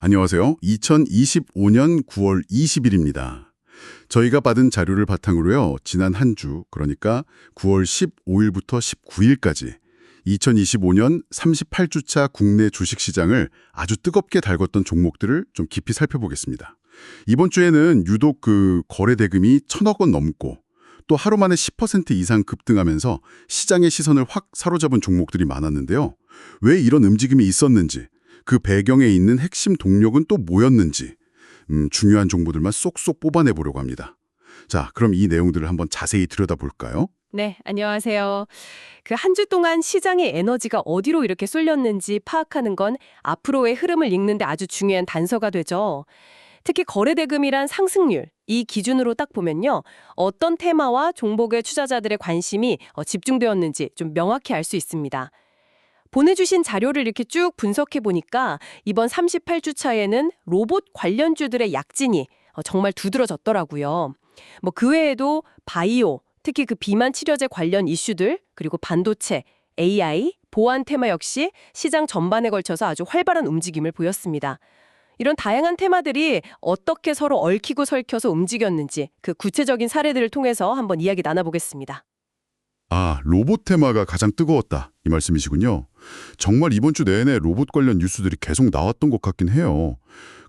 안녕하세요. 2025년 9월 20일입니다. 저희가 받은 자료를 바탕으로요. 지난 한 주, 그러니까 9월 15일부터 19일까지 2025년 38주차 국내 주식시장을 아주 뜨겁게 달궜던 종목들을 좀 깊이 살펴보겠습니다. 이번 주에는 유독 그 거래 대금이 천억 원 넘고 또 하루 만에 10% 이상 급등하면서 시장의 시선을 확 사로잡은 종목들이 많았는데요. 왜 이런 움직임이 있었는지, 그 배경에 있는 핵심 동력은 또 뭐였는지 음, 중요한 정보들만 쏙쏙 뽑아내 보려고 합니다. 자, 그럼 이 내용들을 한번 자세히 들여다볼까요? 네, 안녕하세요. 그 한 주 동안 시장의 에너지가 어디로 이렇게 쏠렸는지 파악하는 건 앞으로의 흐름을 읽는 데 아주 중요한 단서가 되죠. 특히 거래대금이란 상승률, 이 기준으로 딱 보면요. 어떤 테마와 종목의 투자자들의 관심이 어, 집중되었는지 좀 명확히 알 수 있습니다. 보내주신 자료를 이렇게 쭉 분석해 보니까 이번 38주 차에는 로봇 관련주들의 약진이 어, 정말 두드러졌더라고요. 뭐 그 외에도 바이오, 특히 그 비만 치료제 관련 이슈들, 그리고 반도체, AI, 보안 테마 역시 시장 전반에 걸쳐서 아주 활발한 움직임을 보였습니다. 이런 다양한 테마들이 어떻게 서로 얽히고 설켜서 움직였는지 그 구체적인 사례들을 통해서 한번 이야기 나눠보겠습니다. 아, 로봇 테마가 가장 뜨거웠다. 이 말씀이시군요. 정말 이번 주 내내 로봇 관련 뉴스들이 계속 나왔던 것 같긴 해요.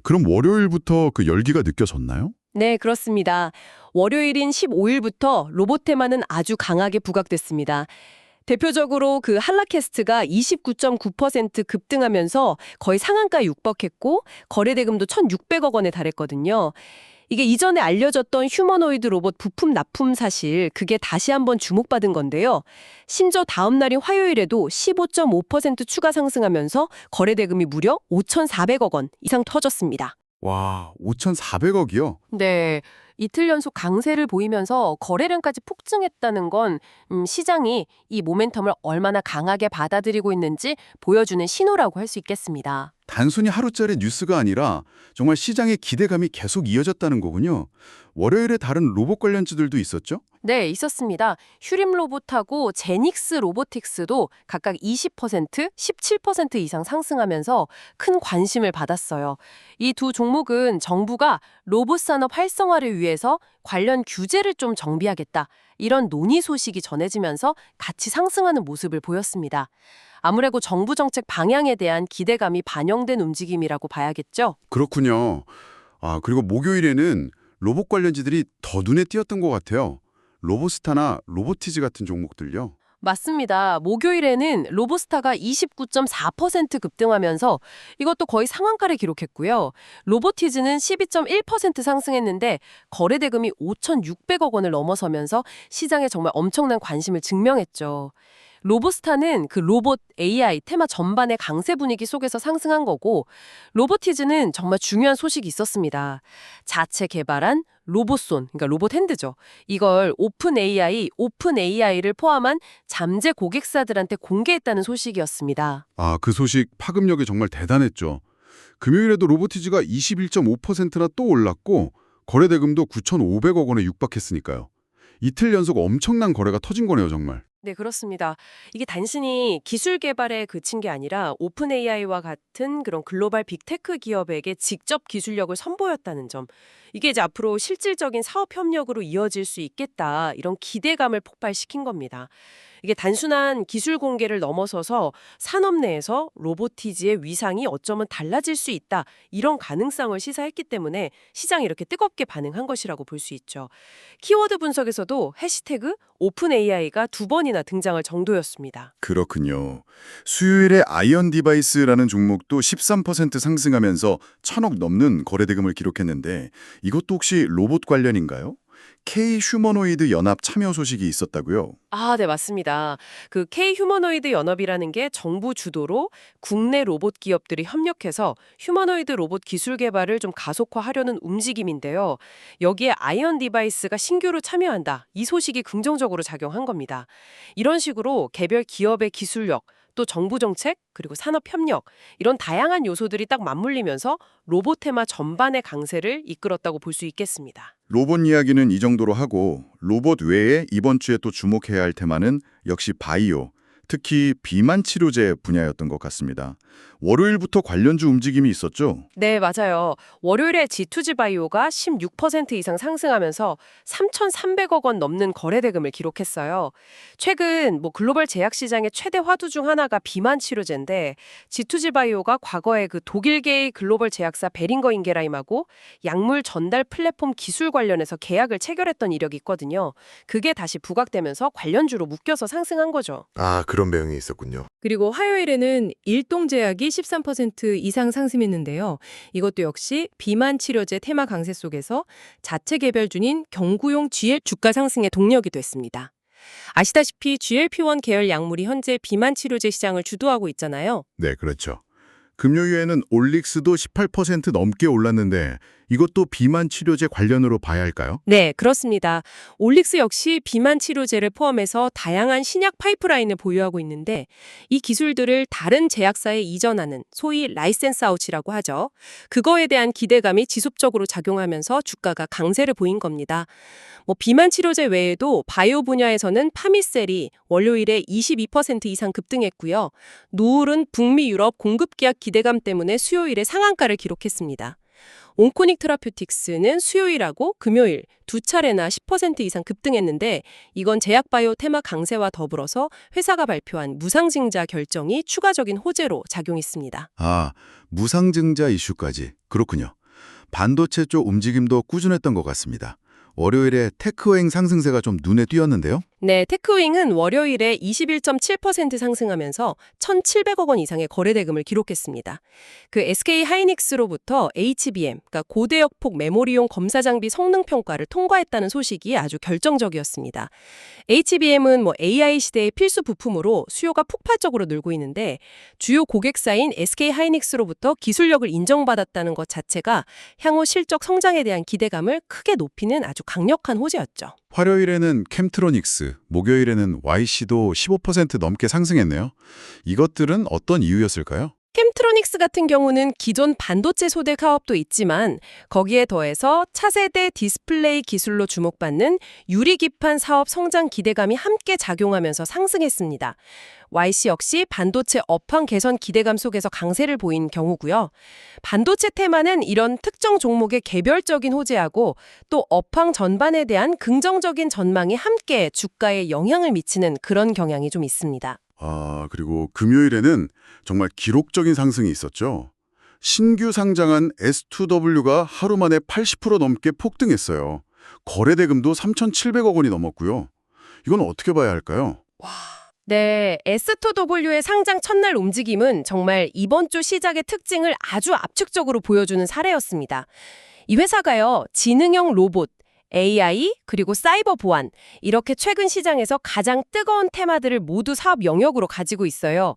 그럼 월요일부터 그 열기가 느껴졌나요? 네, 그렇습니다. 월요일인 15일부터 로봇 테마는 아주 강하게 부각됐습니다. 대표적으로 그 한라캐스트가 29.9% 급등하면서 거의 상한가에 육박했고 거래 대금도 1,600억 원에 달했거든요. 이게 이전에 알려졌던 휴머노이드 로봇 부품 납품 사실 그게 다시 한번 주목받은 건데요. 심지어 다음 날인 화요일에도 15.5% 추가 상승하면서 거래 대금이 무려 5,400억 원 이상 터졌습니다. 와, 5,400억이요? 네. 이틀 연속 강세를 보이면서 거래량까지 폭증했다는 건 음, 시장이 이 모멘텀을 얼마나 강하게 받아들이고 있는지 보여주는 신호라고 할 수 있겠습니다. 단순히 하루짜리 뉴스가 아니라 정말 시장의 기대감이 계속 이어졌다는 거군요. 월요일에 다른 로봇 관련주들도 있었죠? 네, 있었습니다. 휴림 로봇하고 제닉스 로보틱스도 각각 20%, 17% 이상 상승하면서 큰 관심을 받았어요. 이 두 종목은 정부가 로봇 산업 활성화를 위해서 관련 규제를 좀 정비하겠다. 이런 논의 소식이 전해지면서 같이 상승하는 모습을 보였습니다. 아무래도 정부 정책 방향에 대한 기대감이 반영된 움직임이라고 봐야겠죠? 그렇군요. 아, 그리고 목요일에는 로봇 관련지들이 더 눈에 띄었던 것 같아요. 로보스타나 로보티즈 같은 종목들요. 맞습니다. 목요일에는 로보스타가 29.4% 급등하면서 이것도 거의 상한가를 기록했고요. 로보티즈는 12.1% 상승했는데 거래 대금이 5,600억 원을 넘어서면서 시장에 정말 엄청난 관심을 증명했죠. 로보스타는 그 로봇, AI, 테마 전반의 강세 분위기 속에서 상승한 거고 로보티즈는 정말 중요한 소식이 있었습니다. 자체 개발한 로봇손, 그러니까 로봇 핸드죠. 이걸 오픈 AI, 오픈 AI를 포함한 잠재 고객사들한테 공개했다는 소식이었습니다. 아, 그 소식 파급력이 정말 대단했죠. 금요일에도 로보티즈가 21.5%나 또 올랐고 거래 대금도 9,500억 원에 육박했으니까요. 이틀 연속 엄청난 거래가 터진 거네요, 정말. 네, 그렇습니다. 이게 단순히 기술 개발에 그친 게 아니라 오픈 AI와 같은 그런 글로벌 빅테크 기업에게 직접 기술력을 선보였다는 점. 이게 이제 앞으로 실질적인 사업 협력으로 이어질 수 있겠다. 이런 기대감을 폭발시킨 겁니다. 이게 단순한 기술 공개를 넘어서서 산업 내에서 로보티즈의 위상이 어쩌면 달라질 수 있다. 이런 가능성을 시사했기 때문에 시장이 이렇게 뜨겁게 반응한 것이라고 볼 수 있죠. 키워드 분석에서도 해시태그 오픈 AI가 두 번이나 등장할 정도였습니다. 그렇군요. 수요일에 아이언 디바이스라는 종목도 13% 상승하면서 천억 넘는 거래 대금을 기록했는데 이것도 혹시 로봇 관련인가요? K 휴머노이드 연합 참여 소식이 있었다고요? 아, 네, 맞습니다. 그 K 휴머노이드 연합이라는 게 정부 주도로 국내 로봇 기업들이 협력해서 휴머노이드 로봇 기술 개발을 좀 가속화하려는 움직임인데요. 여기에 아이언 디바이스가 신규로 참여한다. 이 소식이 긍정적으로 작용한 겁니다. 이런 식으로 개별 기업의 기술력, 또 정부 정책, 그리고 산업 협력 이런 다양한 요소들이 딱 맞물리면서 로봇 테마 전반의 강세를 이끌었다고 볼 수 있겠습니다. 로봇 이야기는 이 정도로 하고 로봇 외에 이번 주에 또 주목해야 할 테마는 역시 바이오, 특히 비만 치료제 분야였던 것 같습니다. 월요일부터 관련주 움직임이 있었죠. 네, 맞아요. 월요일에 G2G 바이오가 16% 이상 상승하면서 3,300억 원 넘는 거래 대금을 기록했어요. 최근 뭐 글로벌 제약 시장의 최대 화두 중 하나가 비만 치료제인데 G2G 바이오가 과거에 그 독일계의 글로벌 제약사 베링거 인게라임하고 약물 전달 플랫폼 기술 관련해서 계약을 체결했던 이력이 있거든요. 그게 다시 부각되면서 관련주로 묶여서 상승한 거죠. 아, 그런 배경이 있었군요. 그리고 화요일에는 일동제약이 13% 이상 상승했는데요. 이것도 역시 비만 치료제 테마 강세 속에서 자체 개별준인 경구용 GL 주가 상승의 동력이 됐습니다. 아시다시피 GLP-1 계열 약물이 현재 비만 치료제 시장을 주도하고 있잖아요. 네, 그렇죠. 금요일에는 올릭스도 18% 넘게 올랐는데 이것도 비만 치료제 관련으로 봐야 할까요? 네, 그렇습니다. 올릭스 역시 비만 치료제를 포함해서 다양한 신약 파이프라인을 보유하고 있는데 이 기술들을 다른 제약사에 이전하는 소위 라이센스 아웃이라고 하죠. 그거에 대한 기대감이 지속적으로 작용하면서 주가가 강세를 보인 겁니다. 뭐 비만 치료제 외에도 바이오 분야에서는 파미셀이 월요일에 22% 이상 급등했고요. 노을은 북미 유럽 공급 계약 기대감 때문에 수요일에 상한가를 기록했습니다. 온코닉 테라퓨틱스는 수요일하고 금요일 두 차례나 10% 이상 급등했는데 이건 제약바이오 테마 강세와 더불어서 회사가 발표한 무상증자 결정이 추가적인 호재로 작용했습니다. 아, 무상증자 이슈까지. 그렇군요. 반도체 쪽 움직임도 꾸준했던 것 같습니다. 월요일에 테크웨잉 상승세가 좀 눈에 띄었는데요. 네, 테크윙은 월요일에 21.7% 상승하면서 1,700억 원 이상의 거래 대금을 기록했습니다. 그 SK 하이닉스로부터 HBM, 그러니까 고대역폭 메모리용 검사 장비 성능 평가를 통과했다는 소식이 아주 결정적이었습니다. HBM은 뭐 AI 시대의 필수 부품으로 수요가 폭발적으로 늘고 있는데 주요 고객사인 SK 하이닉스로부터 기술력을 인정받았다는 것 자체가 향후 실적 성장에 대한 기대감을 크게 높이는 아주 강력한 호재였죠. 화요일에는 캠트로닉스, 목요일에는 YC도 15% 넘게 상승했네요. 이것들은 어떤 이유였을까요? 캠트로닉스 같은 경우는 기존 반도체 소대 사업도 있지만 거기에 더해서 차세대 디스플레이 기술로 주목받는 유리기판 사업 성장 기대감이 함께 작용하면서 상승했습니다. YC 역시 반도체 업황 개선 기대감 속에서 강세를 보인 경우고요. 반도체 테마는 이런 특정 종목의 개별적인 호재하고 또 업황 전반에 대한 긍정적인 전망이 함께 주가에 영향을 미치는 그런 경향이 좀 있습니다. 아, 그리고 금요일에는 정말 기록적인 상승이 있었죠. 신규 상장한 S2W가 하루 만에 80% 넘게 폭등했어요. 거래 대금도 3,700억 원이 넘었고요. 이건 어떻게 봐야 할까요? 네, S2W의 상장 첫날 움직임은 정말 이번 주 시작의 특징을 아주 압축적으로 보여주는 사례였습니다. 이 회사가요, 지능형 로봇, AI, 그리고 사이버 보안, 이렇게 최근 시장에서 가장 뜨거운 테마들을 모두 사업 영역으로 가지고 있어요.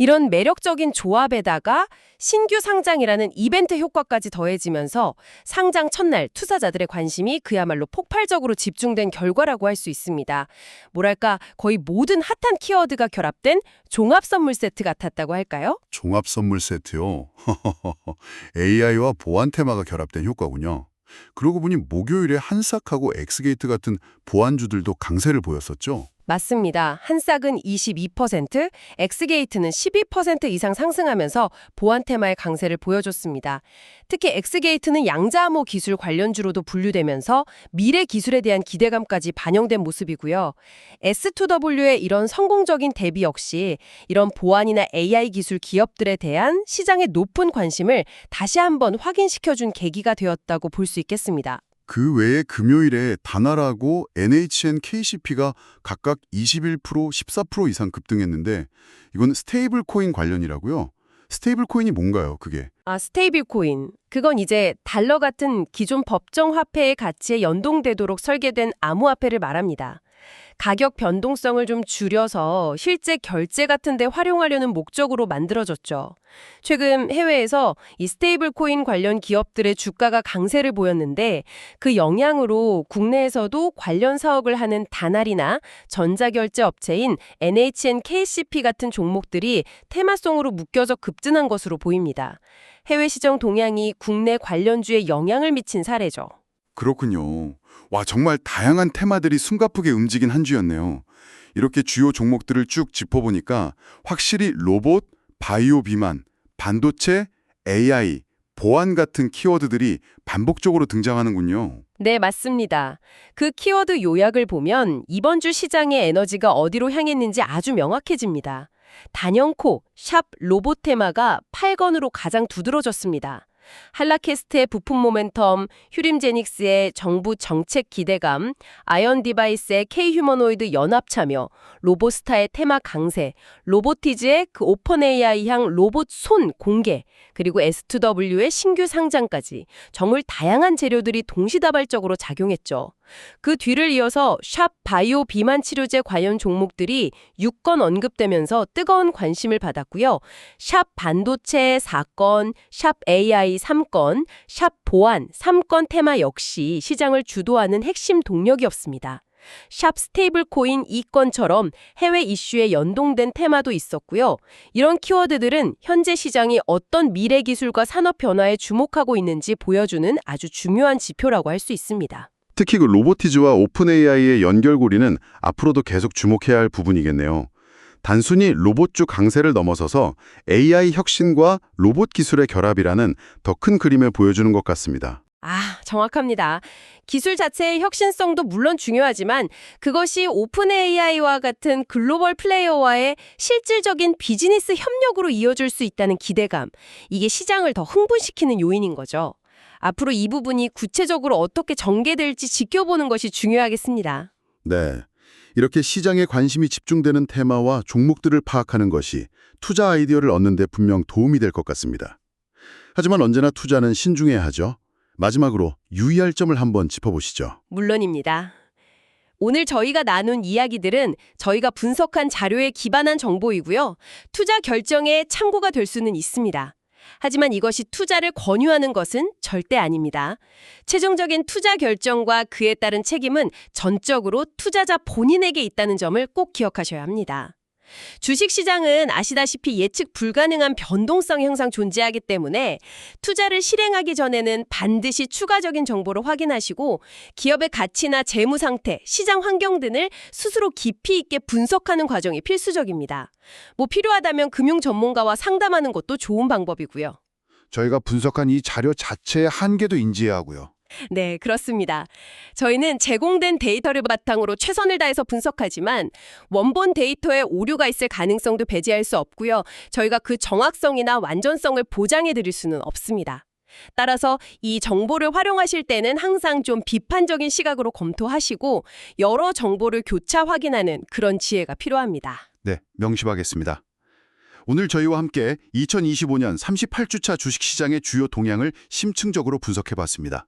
이런 매력적인 조합에다가 신규 상장이라는 이벤트 효과까지 더해지면서 상장 첫날 투자자들의 관심이 그야말로 폭발적으로 집중된 결과라고 할 수 있습니다. 뭐랄까 거의 모든 핫한 키워드가 결합된 종합 선물 세트 같았다고 할까요? 종합 선물 세트요. AI와 보안 테마가 결합된 효과군요. 그러고 보니 목요일에 한싹하고 엑스게이트 같은 보안주들도 강세를 보였었죠. 맞습니다. 한싹은 22%, 엑스게이트는 12% 이상 상승하면서 보안 테마의 강세를 보여줬습니다. 특히 엑스게이트는 양자암호 기술 관련주로도 분류되면서 미래 기술에 대한 기대감까지 반영된 모습이고요. S2W의 이런 성공적인 대비 역시 이런 보안이나 AI 기술 기업들에 대한 시장의 높은 관심을 다시 한번 확인시켜준 계기가 되었다고 볼 수 있겠습니다. 그 외에 금요일에 다나라고 NHN KCP가 각각 21%, 14% 이상 급등했는데 이건 스테이블 코인 관련이라고요. 스테이블 코인이 뭔가요, 그게? 아, 스테이블 코인. 그건 이제 달러 같은 기존 법정 화폐의 가치에 연동되도록 설계된 암호화폐를 말합니다. 가격 변동성을 좀 줄여서 실제 결제 같은 데 활용하려는 목적으로 만들어졌죠. 최근 해외에서 이 스테이블 코인 관련 기업들의 주가가 강세를 보였는데 그 영향으로 국내에서도 관련 사업을 하는 다날이나 전자결제 업체인 NHN KCP 같은 종목들이 테마송으로 묶여져 급증한 것으로 보입니다. 해외 시장 동향이 국내 관련주에 영향을 미친 사례죠. 그렇군요. 와, 정말 다양한 테마들이 숨가쁘게 움직인 한 주였네요. 이렇게 주요 종목들을 쭉 짚어보니까 확실히 로봇, 바이오 비만, 반도체, AI, 보안 같은 키워드들이 반복적으로 등장하는군요. 네, 맞습니다. 그 키워드 요약을 보면 이번 주 시장의 에너지가 어디로 향했는지 아주 명확해집니다. 단연코 샵 로봇 테마가 8건으로 가장 두드러졌습니다. 한라캐스트의 부품 모멘텀, 휴림제닉스의 정부 정책 기대감, 아이언 디바이스의 K-휴머노이드 연합 참여, 로보스타의 테마 강세, 로보티즈의 그 오픈 AI향 로봇 손 공개, 그리고 S2W의 신규 상장까지 정말 다양한 재료들이 동시다발적으로 작용했죠. 그 뒤를 이어서 샵 바이오 비만 치료제 관련 종목들이 6건 언급되면서 뜨거운 관심을 받았고요. 샵 반도체 4건, 샵 AI 3건, 샵 보안 3건 테마 역시 시장을 주도하는 핵심 동력이었습니다. 샵 스테이블 코인 2건처럼 해외 이슈에 연동된 테마도 있었고요. 이런 키워드들은 현재 시장이 어떤 미래 기술과 산업 변화에 주목하고 있는지 보여주는 아주 중요한 지표라고 할 수 있습니다. 특히 그 로보티즈와 오픈 AI의 연결고리는 앞으로도 계속 주목해야 할 부분이겠네요. 단순히 로봇주 강세를 넘어서서 AI 혁신과 로봇 기술의 결합이라는 더 큰 그림을 보여주는 것 같습니다. 아, 정확합니다. 기술 자체의 혁신성도 물론 중요하지만 그것이 오픈 AI와 같은 글로벌 플레이어와의 실질적인 비즈니스 협력으로 이어질 수 있다는 기대감, 이게 시장을 더 흥분시키는 요인인 거죠. 앞으로 이 부분이 구체적으로 어떻게 전개될지 지켜보는 것이 중요하겠습니다. 네. 이렇게 시장에 관심이 집중되는 테마와 종목들을 파악하는 것이 투자 아이디어를 얻는 데 분명 도움이 될 것 같습니다. 하지만 언제나 투자는 신중해야 하죠. 마지막으로 유의할 점을 한번 짚어보시죠. 물론입니다. 오늘 저희가 나눈 이야기들은 저희가 분석한 자료에 기반한 정보이고요. 투자 결정에 참고가 될 수는 있습니다. 하지만 이것이 투자를 권유하는 것은 절대 아닙니다. 최종적인 투자 결정과 그에 따른 책임은 전적으로 투자자 본인에게 있다는 점을 꼭 기억하셔야 합니다. 주식시장은 아시다시피 예측 불가능한 변동성이 항상 존재하기 때문에 투자를 실행하기 전에는 반드시 추가적인 정보를 확인하시고 기업의 가치나 재무 상태, 시장 환경 등을 스스로 깊이 있게 분석하는 과정이 필수적입니다. 뭐 필요하다면 금융 전문가와 상담하는 것도 좋은 방법이고요. 저희가 분석한 이 자료 자체의 한계도 인지해야 하고요. 네, 그렇습니다. 저희는 제공된 데이터를 바탕으로 최선을 다해서 분석하지만 원본 데이터에 오류가 있을 가능성도 배제할 수 없고요. 저희가 그 정확성이나 완전성을 보장해 드릴 수는 없습니다. 따라서 이 정보를 활용하실 때는 항상 좀 비판적인 시각으로 검토하시고 여러 정보를 교차 확인하는 그런 지혜가 필요합니다. 네, 명심하겠습니다. 오늘 저희와 함께 2025년 38주차 주식시장의 주요 동향을 심층적으로 분석해봤습니다.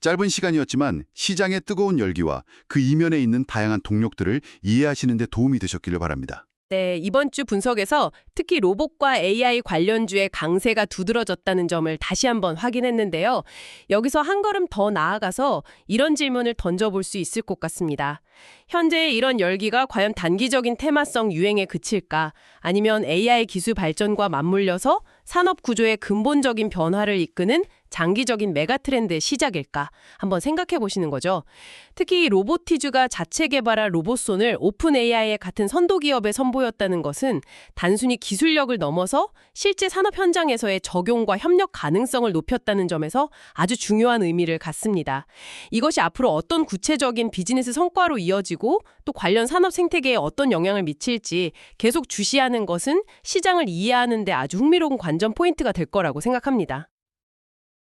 짧은 시간이었지만 시장의 뜨거운 열기와 그 이면에 있는 다양한 동력들을 이해하시는 데 도움이 되셨기를 바랍니다. 네, 이번 주 분석에서 특히 로봇과 AI 관련주의 강세가 두드러졌다는 점을 다시 한번 확인했는데요. 여기서 한 걸음 더 나아가서 이런 질문을 던져볼 수 있을 것 같습니다. 현재의 이런 열기가 과연 단기적인 테마성 유행에 그칠까? 아니면 AI 기술 발전과 맞물려서 산업 구조의 근본적인 변화를 이끄는 장기적인 메가 트렌드의 시작일까? 한번 생각해 보시는 거죠. 특히 로보티즈가 자체 개발한 로봇손을 오픈 AI의 같은 선도 기업에 선보였다는 것은 단순히 기술력을 넘어서 실제 산업 현장에서의 적용과 협력 가능성을 높였다는 점에서 아주 중요한 의미를 갖습니다. 이것이 앞으로 어떤 구체적인 비즈니스 성과로 이어지고 또 관련 산업 생태계에 어떤 영향을 미칠지 계속 주시하는 것은 시장을 이해하는 데 아주 흥미로운 관전 포인트가 될 거라고 생각합니다.